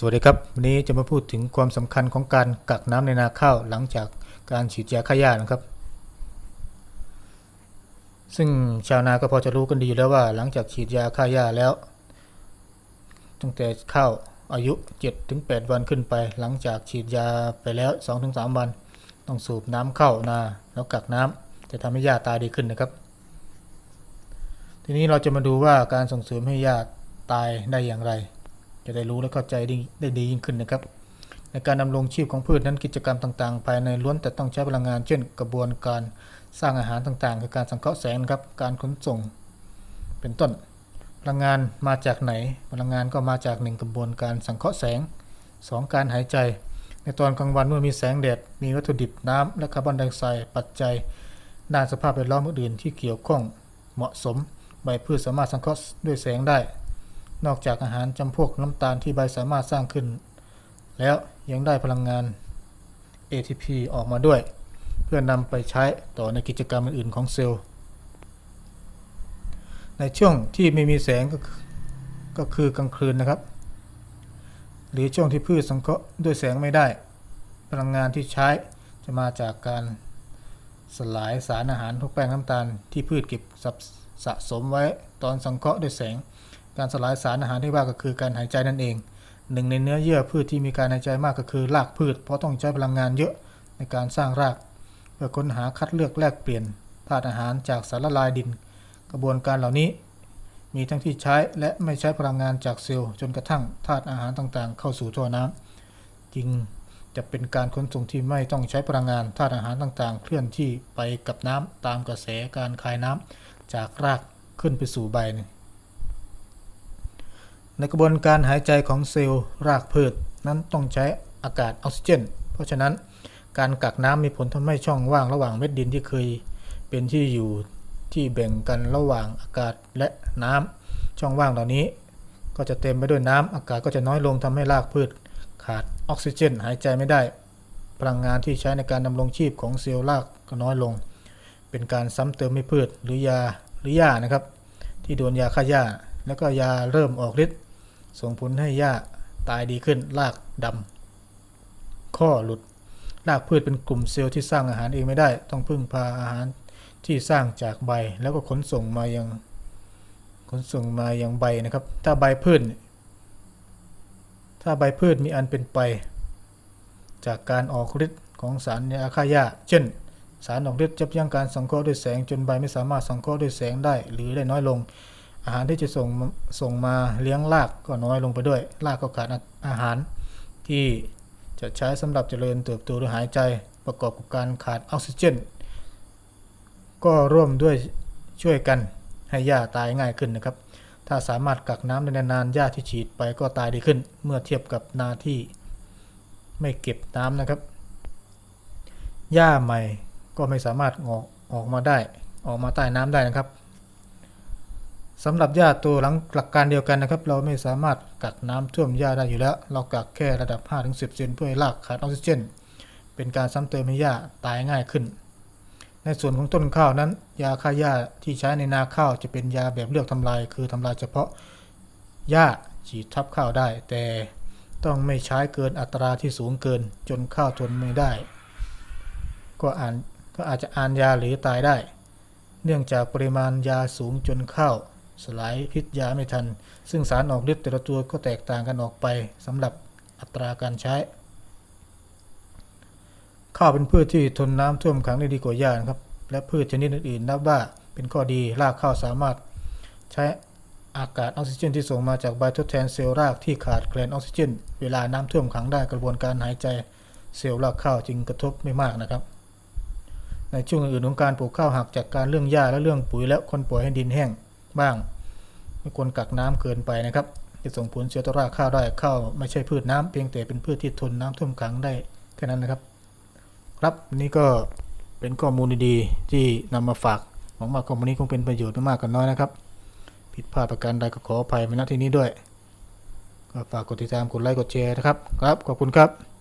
สวัสดีครับ วันนี้จะมาพูดถึงความสำคัญของการกักน้ำในนาข้าวหลังจากการฉีดยาฆ่าหญ้านะครับ ซึ่งชาวนาก็พอจะรู้กันดีอยู่แล้วว่า หลังจากฉีดยาฆ่าหญ้าแล้ว ตั้งแต่ข้าวอายุ 7-8 วันขึ้นไป หลังจากฉีดยาไปแล้ว 2-3 วัน ต้องสูบน้ำเข้านาแล้วกักน้ำจะทำให้หญ้าตายดีขึ้นนะครับ ทีนี้เราจะมาดูว่าการส่งเสริมให้หญ้าตายได้อย่างไร จะได้รู้และเข้าใจได้ดียิ่งขึ้นนะครับ ในการดำรงชีพของพืชนั้นกิจกรรมต่างๆ ภายในล้วนแต่ต้องใช้พลังงาน เช่น กระบวนการสร้างอาหารต่างๆ คือการสังเคราะห์แสงนะครับ การขนส่ง เป็นต้น พลังงานมาจากไหน พลังงานก็มาจากหนึ่งกระบวนการสังเคราะห์แสง 2 การหายใจ ในตอนกลางวันเมื่อมีแสงแดด มีวัตถุดิบน้ำและคาร์บอนไดออกไซด์ปัจจัยด้านสภาพแวดล้อมอื่นๆที่เกี่ยวข้องเหมาะสมใบพืชสามารถสังเคราะห์ด้วยแสงได้ นอกจากอาหารจำพวกน้ำตาลที่ใบสามารถสร้างขึ้น แล้วยังได้พลังงาน ATP ออกมาด้วย เพื่อนำไปใช้ต่อในกิจกรรมอื่นๆของเซลล์ ในช่วงที่ไม่มีแสงก็ก็คือกลางคืนนะครับ หรือช่วงที่พืชสังเคราะห์ด้วยแสงไม่ได้ พลังงานที่ใช้จะมาจากการสลายสารอาหารพวกแป้งน้ำตาลที่พืชเก็บสะสมไว้ตอนสังเคราะห์ด้วยแสง การสลายสารอาหารที่ว่าก็คือการหายใจนั่นเอง หนึ่งในเนื้อเยื่อพืชที่มีการหายใจมากก็คือรากพืช เพราะต้องใช้พลังงานเยอะในการสร้างราก เพื่อค้นหาคัดเลือกแลกเปลี่ยนธาตุอาหารจากสารละลายดิน กระบวนการเหล่านี้ มีทั้งที่ใช้และไม่ใช้พลังงานจากเซลล์จนกระทั่งธาตุอาหารต่างๆ เข้าสู่ท่อน้ำจึงจะเป็นการขนส่งที่ไม่ต้องใช้พลังงานธาตุอาหารต่างๆ เคลื่อนที่ไปกับน้ำตามกระแสการคายน้ำจากรากขึ้นไปสู่ใบ ในกระบวนการหายใจของเซลล์รากพืชนั้นต้องใช้อากาศออกซิเจน เพราะฉะนั้นการกักน้ำมีผลทำให้ช่องว่างระหว่างเม็ดดินที่เคยเป็นที่อยู่ที่แบ่งกันระหว่างอากาศและน้ำช่องว่างเหล่านี้ ก็จะเต็มไปด้วยน้ำอากาศก็จะน้อยลงทำให้รากพืช ขาดออกซิเจน หายใจไม่ได้ พลังงานที่ใช้ในการดำรงชีพของเซลล์รากก็น้อยลง เป็นการซ้ำเติมให้พืชหรือยาหรือหญ้านะครับ ที่โดนยาฆ่าหญ้าแล้วก็ยาเริ่มออกฤทธิ์ ส่งผลให้หญ้าตายดีขึ้นรากดำข้อหลุดรากพืชเป็นกลุ่มเซลล์ที่สร้างอาหารเองไม่ได้ ต้องพึ่งพาอาหารที่สร้างจากใบแล้วก็ขนส่งมายังขนส่งมายังใบนะครับ ถ้าใบพืชถ้าใบพืชมีอันเป็นไป จากการออกฤทธิ์ของสารยาฆ่าหญ้าเช่น สารออกฤทธิ์ยับยั้งการสังเคราะห์ด้วยแสงจนใบไม่สามารถสังเคราะห์ด้วยแสงได้ หรือได้น้อยลง อาหารที่จะส่งส่งมาเลี้ยงรากก็น้อยลงไปด้วยรากก็ขาดอาหาร ที่จะใช้สำหรับเจริญเติบโตหรือหายใจประกอบกับการขาดออกซิเจน ก็ร่วมด้วยช่วยกันให้หญ้าตายง่ายขึ้นนะครับ ถ้าสามารถกักน้ำได้นานๆหญ้าที่ฉีดไปก็ตายดีขึ้น เมื่อเทียบกับนาที่ไม่เก็บน้ำนะครับหญ้าใหม่ก็ไม่สามารถออกออกมาได้ ออกมาใต้น้ำได้นะครับ สำหรับหญ้าตัวหลังหลักการเดียวกันนะครับ เราไม่สามารถกักน้ำท่วมหญ้าได้อยู่แล้ว เรากักแค่ระดับ 5-10เซนเพื่อให้รากขาดออกซิเจน เป็นการซ้ำเติมให้หญ้าตายง่ายขึ้น ในส่วนของต้นข้าวนั้น ยาฆ่าหญ้าที่ใช้ในนาข้าวจะเป็นยาแบบเลือกทำลาย คือทำลายเฉพาะหญ้าฉีดทับข้าวได้ แต่ต้องไม่ใช้เกินอัตราที่สูงเกิน จนข้าวทนไม่ได้ ก็อ่านก็อาจจะอ่านยาหรือตายได้ เนื่องจากปริมาณยาสูงจนข้าว สลายพิษยาไม่ทัน ซึ่งสารออกฤทธิ์แต่ละตัวก็แตกต่างกันออกไปสำหรับอัตราการใช้ ข้าวเป็นพืชที่ทนน้ำท่วมขังได้ดีกว่าหญ้านะครับ และพืชชนิดอื่นๆนับว่าเป็นข้อดีรากข้าวสามารถใช้อากาศออกซิเจนที่ส่งมาจากใบทดแทนเซลล์รากที่ขาดแคลนออกซิเจน เวลาน้ำท่วมขังได้กระบวนการหายใจเซลล์รากข้าวจึงกระทบไม่มากนะครับ ในช่วงอื่นของการปลูกข้าวหากจากการเรื่องหญ้าและเรื่องปุ๋ยและคนปล่อยให้ดินแห้ง บ้างไม่ควรกักน้ำเกินไปนะครับ จะส่งผลเสียต่อรากข้าวได้ข้าวไม่ใช่พืชน้ำเพียงแต่เป็นพืชที่ทนน้ำท่วมขังได้แค่นั้นนะครับ ครับวันนี้ก็เป็นข้อมูลดีๆที่นำมาฝากหวังว่าข้อมูลนี้คงเป็นประโยชน์ไม่มากก็น้อยนะครับ ผิดพลาดประการใดก็ขออภัยมาณที่นี้ด้วยก็ฝากกดติดตามกดไลค์กดแชร์นะครับครับขอบคุณครับ